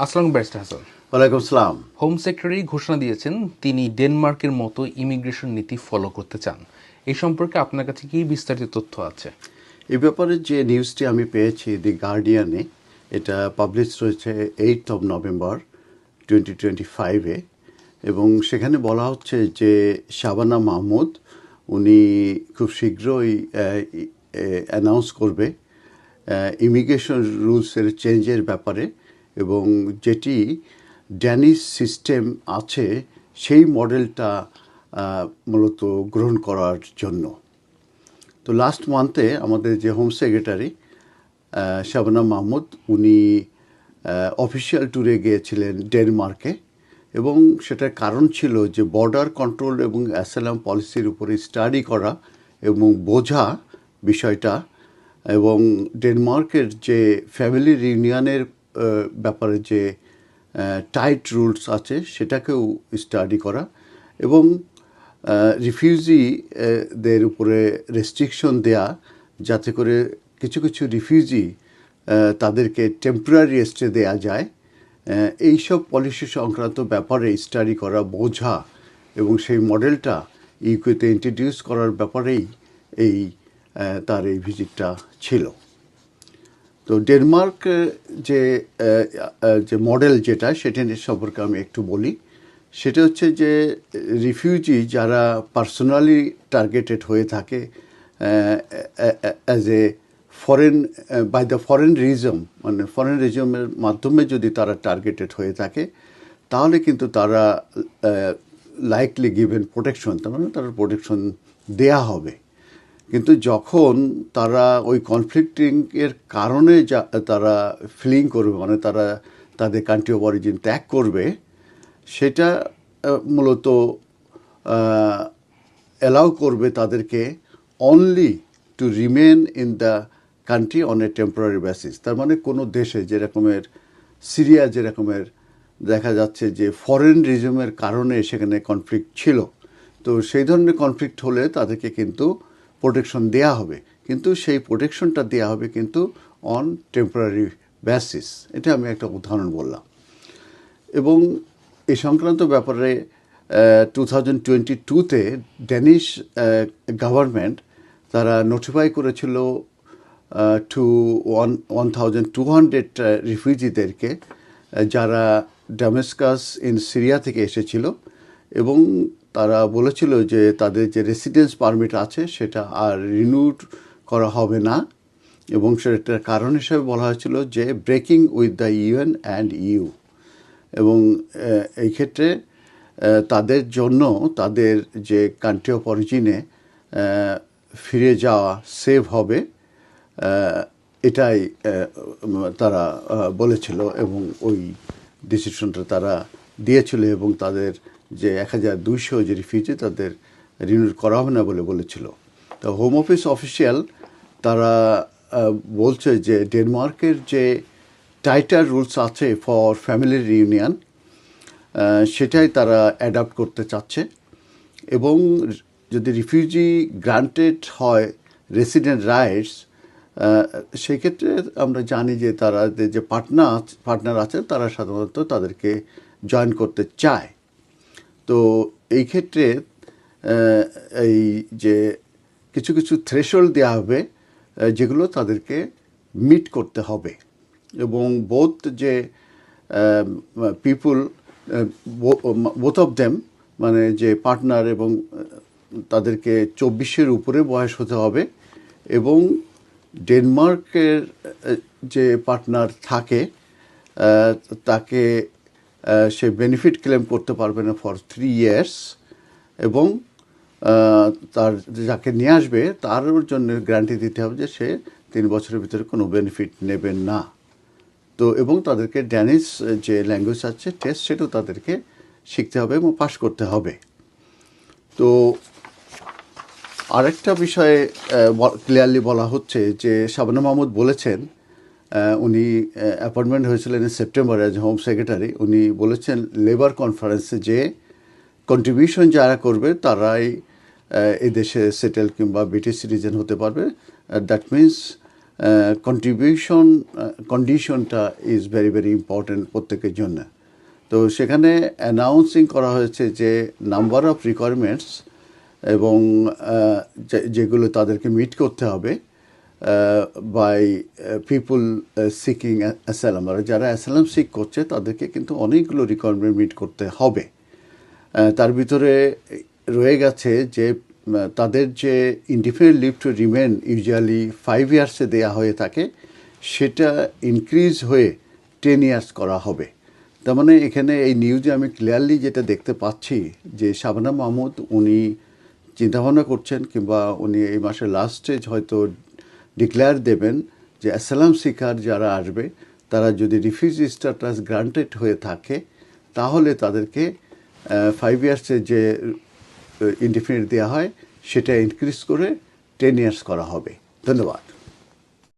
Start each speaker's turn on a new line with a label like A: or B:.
A: আসসালাম ব্যারিস্টার হাসান।
B: ওয়ালাইকুম সালাম
A: হোম সেক্রেটারি ঘোষণা দিয়েছেন তিনি ডেনমার্কের মতো ইমিগ্রেশন নীতি ফলো করতে চান। এই সম্পর্কে আপনার কাছে কি বিস্তারিত তথ্য আছে?
B: এই ব্যাপারে যে নিউজটি আমি পেয়েছি দি গার্ডিয়ানে এটা পাবলিশ রয়েছে eight of November twenty twenty ফাইভে এবং সেখানে বলা হচ্ছে যে শাবানা মাহমুদ উনি খুব শীঘ্রই অ্যানাউন্স করবে ইমিগ্রেশন রুলসের চেঞ্জের ব্যাপারে। এবং যেটি ড্যানিশ সিস্টেম আছে, সেই মডেলটা মূলত গ্রহণ করার জন্য। তো লাস্ট মান্থে আমাদের যে হোম সেক্রেটারি শাবানা মাহমুদ, উনি অফিসিয়াল ট্যুরে গিয়েছিলেন ডেনমার্কে এবং সেটার কারণ ছিল যে বর্ডার কন্ট্রোল এবং অ্যাসালাম পলিসির উপরে স্টাডি করা এবং বোঝা বিষয়টা এবং ডেনমার্কের যে ফ্যামিলি রিউনিয়নের ব্যাপারে যে টাইট রুলস আছে, সেটাকেও স্টাডি করা এবং রিফিউজিদের উপরে রেস্ট্রিকশন দেয়া যাতে করে কিছু কিছু রিফিউজি তাদেরকে টেম্পোরারি স্টে দেয়া যায়। এইসব পলিসি সংক্রান্ত ব্যাপারে স্টাডি করা, বোঝা এবং সেই মডেলটা ইউকেতে ইন্ট্রোডিউস করার ব্যাপারেই এই তার এই ভিজিটটা ছিল। তো ডেনমার্ক যে যে মডেল যেটা, সেটা নিয়ে সম্পর্কে আমি একটু বলি। সেটা হচ্ছে যে রিফিউজি যারা পার্সোনালি টার্গেটেড হয়ে থাকে as a foreign by the foreign regime মানে ফরেন রিজমের মাধ্যমে যদি তারা টার্গেটেড হয়ে থাকে, তাহলে কিন্তু তারা লাইকলি গিভেন প্রোটেকশন তার মানে তারা প্রোটেকশন দেয়া হবে। কিন্তু যখন তারা ওই কনফ্লিক্টিং এর কারণে যা, তারা ফিলিং করবে মানে তারা তাদের কান্ট্রি অফ অরিজিন ত্যাগ করবে, সেটা মূলত অ্যালাউ করবে তাদেরকে only to remain in the country on a temporary basis তার মানে কোনো দেশে যেরকমের, সিরিয়া যেরকমের দেখা যাচ্ছে যে ফরেন রিজমের কারণে সেখানে কনফ্লিক্ট ছিল। তো সেই ধরনের কনফ্লিক্ট হলে তাদেরকে কিন্তু প্রোটেকশন দেয়া হবে, কিন্তু সেই প্রোটেকশনটা দেয়া হবে কিন্তু অন টেম্পোরারি বেসিস এটা আমি একটা উদাহরণ বললাম। এবং এই সংক্রান্ত ব্যাপারে টু থাউজেন্ড টোয়েন্টি টুতে ড্যানিশ গভর্নমেন্ট তারা নোটিফাই করেছিল two one one thousand two hundred রিফিউজিদেরকে যারা ডামেস্কাস ইন সিরিয়া থেকে এসেছিল এবং তারা বলেছিল যে তাদের যে রেসিডেন্স পারমিট আছে সেটা আর রিনিউড করা হবে না এবং সেটার কারণ হিসেবে বলা হয়েছিল যে breaking with the UN and EU এবং এই ক্ষেত্রে তাদের জন্য তাদের যে কান্ট্রি অফ অরিজিনে ফিরে যাওয়া সেভ হবে এটাই তারা বলেছিল এবং ওই ডিসিশনটা তারা দিয়েছিল এবং তাদের যে এক হাজার দুইশো যে রিফিউজি তাদের রিনিউ করা হবে না বলে বলেছিল। তো হোম অফিস অফিসিয়াল তারা বলছে যে ডেনমার্কের যে টাইটার রুলস আছে ফর ফ্যামিলি রিউনিয়ন সেটাই তারা অ্যাডাপ্ট করতে চাচ্ছে। এবং যদি রিফিউজি গ্রান্টেড হয় রেসিডেন্ট রাইটস সেক্ষেত্রে আমরা জানি যে তারা যে- যে পার্টনার পার্টনার আছে, তারা সাধারণত তাদেরকে জয়েন করতে চায়। তো এই ক্ষেত্রে এই যে কিছু কিছু থ্রেশল দেওয়া হবে যেগুলো তাদেরকে মিট করতে হবে। এবং বোথ যে পিপুল বোথ অফ দেম মানে যে পার্টনার এবং তাদেরকে চব্বিশের উপরে বয়স হতে হবে এবং ডেনমার্কের যে পার্টনার থাকে তাকে সে বেনিফিট ক্লেম করতে পারবে না ফর থ্রি ইয়ার্স এবং তার যাকে নিয়ে আসবে তার জন্য গ্যারান্টি দিতে হবে যে সে তিন বছরের ভিতরে কোনো বেনিফিট নেবেন না। তো এবং তাদেরকে ড্যানিশ যে ল্যাঙ্গুয়েজ আছে টেস্ট সেটাও তাদেরকে শিখতে হবে এবং পাশ করতে হবে। তো আরেকটা বিষয়ে ক্লিয়ারলি বলা হচ্ছে যে শাবানা মাহমুদ বলেছেন উনি অ্যাপয়েন্টমেন্ট হয়েছিলেন সেপ্টেম্বরে অ্যাজ হোম সেক্রেটারি উনি বলেছেন লেবার কনফারেন্সে যে কন্ট্রিবিউশন যারা করবে তারাই আহ, এই দেশে সেটেল কিংবা ব্রিটিশ সিটিজেন হতে পারবে। দ্যাট মিন্স কন্ট্রিবিউশন কন্ডিশনটা ইজ ভেরি ভেরি ইম্পর্টেন্ট প্রত্যেকের জন্য। তো সেখানে অ্যানাউন্সিং করা হয়েছে যে নাম্বার অফ রিকোয়ারমেন্টস এবং যেগুলো তাদেরকে মিট করতে হবে বাই পিপুল সিকিং অ্যাসালাম আর যারা অ্যাসালাম সিক করছে, তাদেরকে কিন্তু অনেকগুলো রিকোয়ারমেন্ট মিট করতে হবে। তার ভিতরে রয়ে গেছে যে তাদের যে independent leave to remain usually five ইয়ার্সে দেয়া হয়ে থাকে, সেটা ইনক্রিজ হয়ে টেন ইয়ার্স করা হবে। তার মানে এখানে এই নিউজে আমি ক্লিয়ারলি যেটা দেখতে পাচ্ছি, যে শাবানা মাহমুদ উনি চিন্তাভাবনা করছেন, কিংবা উনি এই মাসের লাস্ট হয়তো ডিক্লেয়ার দেবেন যে অ্যাসালাম শিকার যারা আসবে, তারা যদি রিফিউজি স্ট্যাটাস গ্রান্টেড হয়ে থাকে, তাহলে তাদেরকে ফাইভ ইয়ার্সের যে ইন্ডিফিনিট দেওয়া হয়, সেটা ইনক্রিজ করে টেন ইয়ার্স করা হবে। ধন্যবাদ।